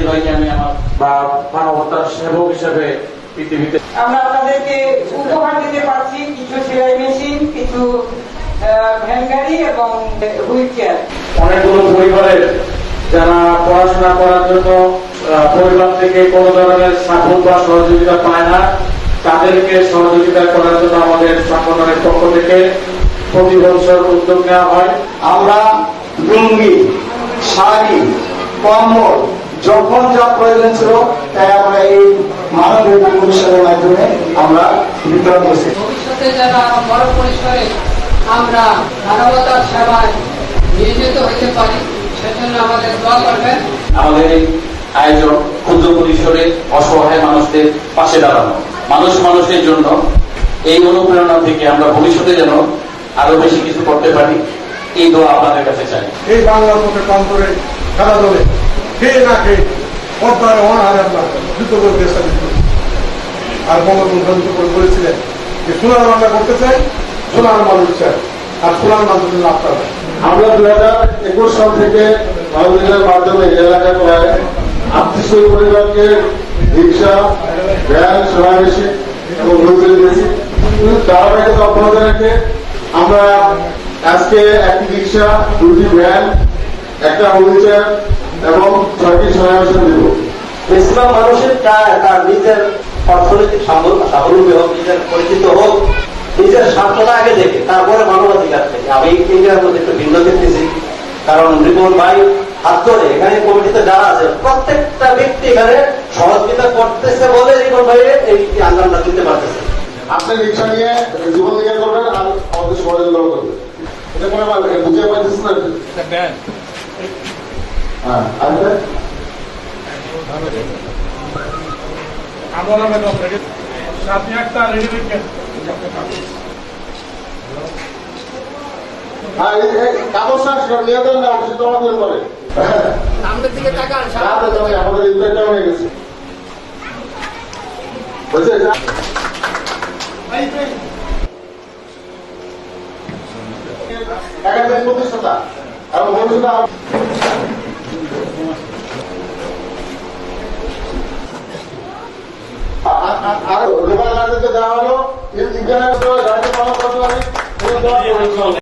হৃদয়কে আমি আমার বা মানবতার সেবক হিসেবে পৃথিবীতে আমরা আপনাদেরকে উপহার দিতে পারছি কিছু সেলাই মেশিন কিছু ভ্যান গাড়ি এবং হুইল চেয়ার। অনেকগুলো পরিবারের যারা পড়াশোনা করার জন্য পরিবার থেকে কোনো ধরনের সাপোর্ট বা সহযোগিতা পায় না তাদেরকে সহযোগিতা করার জন্য আমাদের সংগঠনের পক্ষ থেকে প্রতি বছর উদ্যোগ নেওয়া হয়। আমরা লুঙ্গি শাড়ি কম্বল যখন যা প্রয়োজন ছিল তাই আমরা এই মানবীয় অনুষ্ঠানের মাধ্যমে আমরা বিতরণ করছি। ভবিষ্যতে যেন আরও বড় পরিসরে আমরা মানবতার সেবায় নিয়োজিত হতে পারি সেজন্য আমাদের দোয়া করবেন। আমাদের এই আয়োজন ক্ষুদ্র পরিসরে অসহায় মানুষদের পাশে দাঁড়ানো মানুষ মানুষের জন্য এই অনুপ্রেরণা থেকে আমরা ভবিষ্যতে যেন আরও বেশি কিছু করতে পারি এই দোয়া আপনাদের কাছে চাই। এই বাংলার মধ্যে কম করে খেলা ধরে। খেয়ে না খেয়ে পদ্মার অনাহারে আমরা যুদ্ধ করে আর বঙ্গবন্ধু বলেছিলেন যে সোনার বাংলা করতে চাই, সোনার মানুষ চাই। আর সোনার মানুষের জন্য আপনারা। আমরা দু হাজার একুশ সাল থেকে মানবীদের মাধ্যমে এই এলাকায় প্রায় আটত্রিশশো পরিবারকে রিক্সা, ভ্যান সমাবেশী এবং হুইল দিয়েছি। ধারাবাহিকতা অব্যাহত রেখে আমরা আজকে একটি রিক্সা, দুটি ভ্যান, একটা হুইল চেয়ার এবং ছয়টি সমাবেশন দেব। ম্যাক্সিমাম মানুষের চায় তার নিজের অর্থনৈতিক স্বাবল- স্বাবলম্বী হোক নিজের পরিচিত হোক নিজের স্বার্থটা আগে দেখে তারপরে মানবাধিকার থেকে। আমি এইটার মধ্যে একটু ভিন্ন দেখতেছি। কারণ রিপন ভাই হাত ধরে এখানে কমিটিতে যারা আছে প্রত্যেকটা ব্যক্তি এখানে সহযোগিতা করতেছে বলে রিপন ভাই এই আন্দোলনটা দিতে পারতেছে। আপনি রিক্সা নিয়ে জীবন দিকে করবেন আর আমাদের সহযোগিতা করবেন। এটা কোনো ব্যাপার না, বুঝে পাইতেছেন না হ্যাঁ দিতে পারে আমাদের হয়ে গেছে একাডেমিক প্রতিষ্ঠাতা এবং ভবিষ্যতে Diğer arkadaşlar, hadi bana kontrol edin. Bunu daha sonra